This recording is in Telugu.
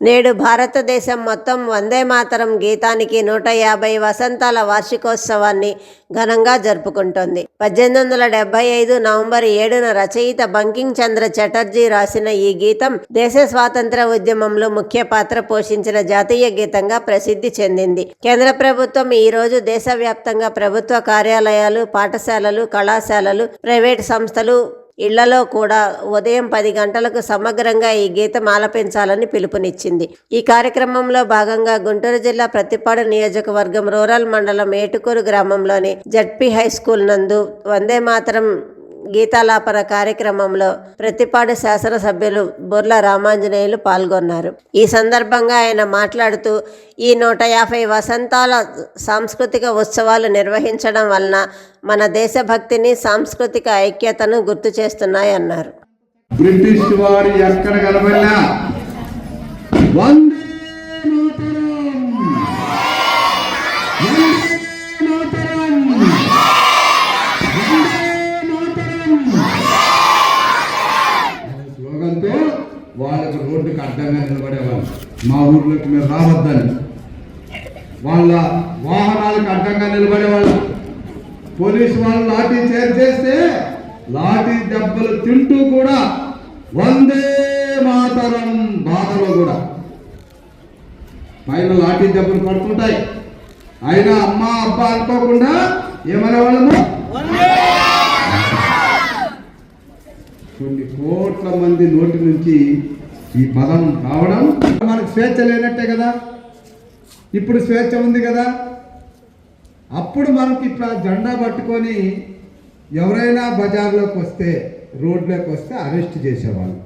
నేడు భారతదేశం మొత్తం వందే మాతరం గీతానికి నూట యాభై వసంతాల వార్షికోత్సవాన్ని ఘనంగా జరుపుకుంటోంది. పద్దెనిమిది వందల డెబ్బై ఐదు నవంబర్ ఏడున రచయిత బంకింగ్ చంద్ర చటర్జీ రాసిన ఈ గీతం దేశ స్వాతంత్ర ఉద్యమంలో ముఖ్య పాత్ర పోషించిన జాతీయ గీతంగా ప్రసిద్ధి చెందింది. కేంద్ర ప్రభుత్వం ఈ రోజు దేశవ్యాప్తంగా ప్రభుత్వ కార్యాలయాలు పాఠశాలలు కళాశాలలు ప్రైవేట్ సంస్థలు ఇళ్ళలో కూడా ఉదయం పది గంటలకు సమగ్రంగా ఈ గీతం ఆలపించాలని పిలుపునిచ్చింది. ఈ కార్యక్రమంలో భాగంగా గుంటూరు జిల్లా ప్రతిపాడు నియోజకవర్గం రూరల్ మండలం ఏటుకూరు గ్రామంలోని జడ్పీ హై స్కూల్ నందు వందే మాతరం గీతాలాపన కార్యక్రమంలో ప్రతిపాడు శాసనసభ్యులు బొర్ల రామాంజనేయులు పాల్గొన్నారు. ఈ సందర్భంగా ఆయన మాట్లాడుతూ ఈ నూట యాభై వసంతాల సాంస్కృతిక ఉత్సవాలు నిర్వహించడం వలన మన దేశభక్తిని సాంస్కృతిక ఐక్యతను గుర్తు చేస్తున్నాయన్నారు. బ్రిటిష్ వారి ఎక్కడ కలబడినా వందే మాతరం! వందే మాతరం! వందే మాతరం! అనే స్లోగన్తో వాళ్ళకు రోడ్డుకి అడ్డంగా నిలబడేవాళ్ళు. మా ఊర్లోకి మీరు రావద్దని. వాళ్ళ వాహనాలకు అడ్డంగా నిలబడేవాళ్ళు. పోలీసు వాళ్ళు లాఠీ చేర్ చేస్తే లాఠీ దెబ్బలు తింటూ కూడా వందే మాతరం బాధలో కూడా. పైన లాఠీ దెబ్బలు పడుతుంటాయి. అయినా అమ్మ అబ్బా అనుకోకుండా ఏమనే వాళ్ళము? కొన్ని కోట్ల మంది నోటి నుంచి ఈ పదం రావడం మనకు స్వేచ్ఛ లేనట్టే కదా? ఇప్పుడు స్వేచ్ఛ ఉంది కదా? అప్పుడు మనకి ఇట్లా జెండా పట్టుకొని ఎవరైనా బజార్లోకి వస్తే రోడ్లోకి వస్తే అరెస్ట్ చేసేవాళ్ళు.